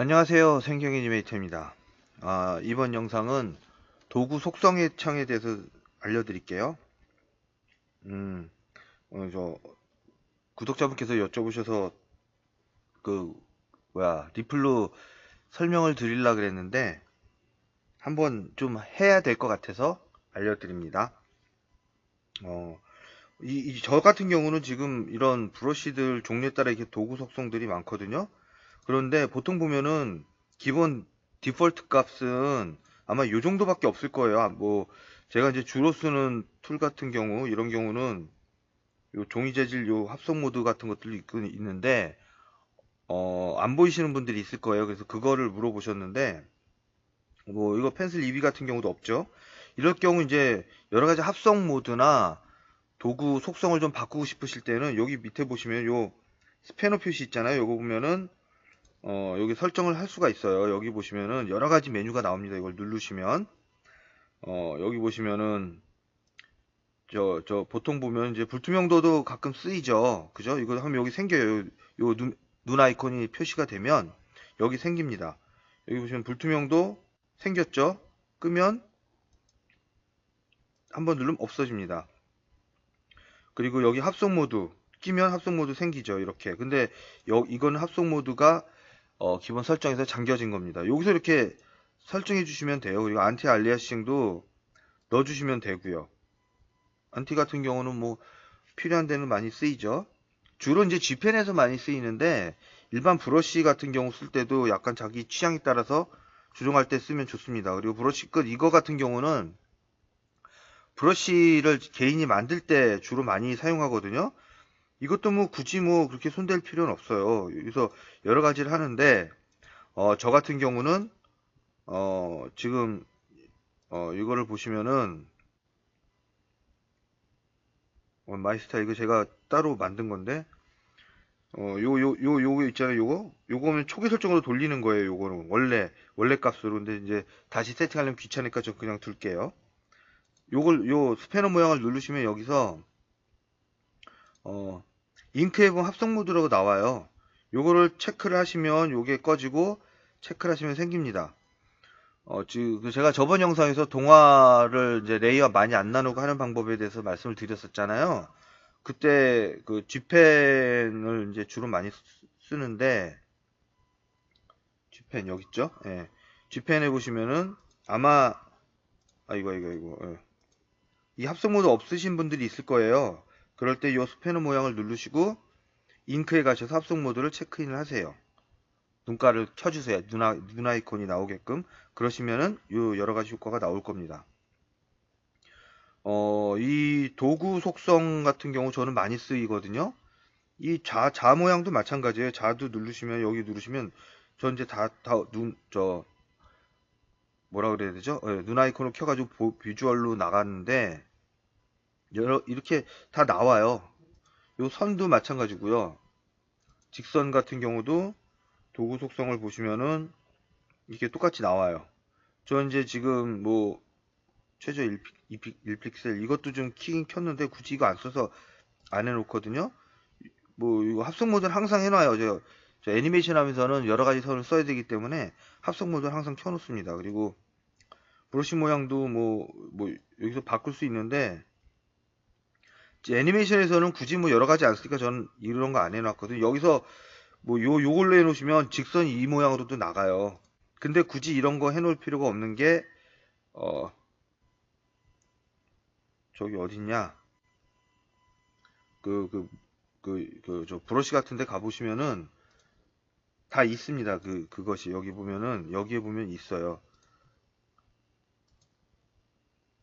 안녕하세요. 생경 애니메이터입니다. 아, 이번 영상은 도구 속성의 창에 대해서 알려드릴게요. 음, 어, 저 구독자분께서 여쭤보셔서 그 뭐야 리플로 설명을 드리려 그랬는데 한번 좀 해야 될 것 같아서 알려드립니다. 어, 이, 이, 저 같은 경우는 지금 이런 브러쉬들 종류에 따라 이렇게 도구 속성들이 많거든요 그런데 보통 보면은 기본 디폴트 값은 아마 요 정도밖에 없을 거예요. 아, 뭐 제가 이제 주로 쓰는 툴 같은 경우 이런 경우는 요 종이 재질 요 합성 모드 같은 것들이 있는데 어, 안 보이시는 분들이 있을 거예요. 그래서 그거를 물어보셨는데 뭐 이거 펜슬 EB 같은 경우도 없죠. 이럴 경우 이제 여러 가지 합성 모드나 도구 속성을 좀 바꾸고 싶으실 때는 여기 밑에 보시면 요 스패너 표시 있잖아요. 요거 보면은 어, 여기 설정을 할 수가 있어요. 여기 보시면은 여러 가지 메뉴가 나옵니다. 이걸 누르시면 어, 여기 보시면은 저, 저 보통 보면 이제 불투명도도 가끔 쓰이죠. 그죠? 이거 하면 여기 생겨요. 요, 눈, 눈 아이콘이 표시가 되면 여기 생깁니다. 여기 보시면 불투명도 생겼죠? 끄면 한번 누르면 없어집니다. 그리고 여기 합성 모드 끼면 합성 모드 생기죠. 이렇게. 근데 여, 이거는 합성 모드가 어, 기본 설정에서 잠겨진 겁니다. 여기서 이렇게 설정해 주시면 돼요. 그리고 안티 알리아싱도 넣어 주시면 되고요. 안티 같은 경우는 뭐 필요한 데는 많이 쓰이죠. 주로 이제 G펜에서 많이 쓰이는데 일반 브러쉬 같은 경우 쓸 때도 약간 자기 취향에 따라서 조정할 때 쓰면 좋습니다. 그리고 브러쉬 끝 이거 같은 경우는 브러쉬를 개인이 만들 때 주로 많이 사용하거든요. 이것도 뭐 굳이 뭐 그렇게 손댈 필요는 없어요. 그래서 여러 가지를 하는데 어, 저 같은 경우는 어, 지금 어, 이거를 보시면은 어, 마이스타 이거 제가 따로 만든 건데 어, 요, 요, 요, 요거 있잖아요, 요거? 요거는 초기 설정으로 돌리는 거예요, 요거는. 원래, 원래 값으로. 근데 이제 다시 세팅하려면 귀찮으니까 저 그냥 둘게요. 요걸, 요 스패너 모양을 누르시면 여기서, 어, 잉크앱은 합성 모드라고 나와요. 요거를 체크를 하시면 요게 꺼지고 체크를 하시면 생깁니다. 어, 그 제가 저번 영상에서 동화를 이제 레이어 많이 안 나누고 하는 방법에 대해서 말씀을 드렸었잖아요. 그때 그 G펜을 이제 주로 많이 쓰는데 G펜 여기 있죠? 예. G펜에 보시면은 아마 아 이거 이거 이거 예. 이 합성 모드 없으신 분들이 있을 거예요. 그럴 때 이 스패너 모양을 누르시고 잉크에 가셔서 합성 모드를 체크인을 하세요. 눈가를 켜주세요. 눈, 아, 눈 아이콘이 나오게끔 그러시면은 요 여러 가지 효과가 나올 겁니다. 어, 이 도구 속성 같은 경우 저는 많이 쓰이거든요. 이 좌, 좌 모양도 마찬가지예요. 좌도 누르시면 여기 누르시면 저 이제 다, 다, 눈, 저, 뭐라 그래야 되죠? 네, 눈 아이콘을 켜가지고 보, 비주얼로 나갔는데 여러 이렇게 다 나와요. 요 선도 마찬가지고요. 직선 같은 경우도 도구 속성을 보시면은 이게 똑같이 나와요. 저 이제 지금 뭐 최저 1, 1픽 셀 이것도 좀 키긴 켰는데 굳이 이거 안 써서 안 해놓거든요. 뭐 이거 합성 모드는 항상 해놔요. 저, 저 애니메이션 하면서는 여러 가지 선을 써야 되기 때문에 합성 모드는 항상 켜놓습니다. 그리고 브러쉬 모양도 뭐, 뭐 여기서 바꿀 수 있는데 애니메이션에서는 굳이 뭐 여러 가지 안 쓰니까 저는 이런 거 안 해놨거든요. 여기서 뭐 요, 요걸로 해놓으시면 직선이 이 모양으로 도 나가요. 근데 굳이 이런 거 해놓을 필요가 없는 게, 어, 저기 어딨냐. 그, 그, 그, 그, 저 브러쉬 같은 데 가보시면은 다 있습니다. 그, 그것이. 여기 보면은, 여기에 보면 있어요.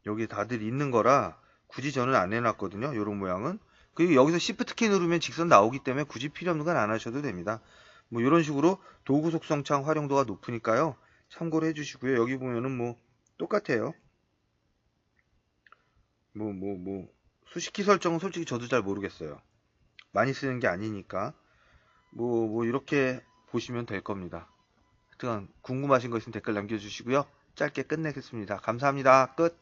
여기 다들 있는 거라, 굳이 저는 안 해놨거든요. 이런 모양은. 그리고 여기서 Shift 키 누르면 직선 나오기 때문에 굳이 필요 없는 건 안 하셔도 됩니다. 뭐 이런 식으로 도구 속성창 활용도가 높으니까요. 참고를 해주시고요. 여기 보면은 뭐 똑같아요. 뭐 뭐 뭐 수식키 설정은 솔직히 저도 잘 모르겠어요. 많이 쓰는 게 아니니까 뭐뭐 뭐 이렇게 보시면 될 겁니다. 하여튼 궁금하신 거 있으면 댓글 남겨주시고요. 짧게 끝내겠습니다. 감사합니다. 끝.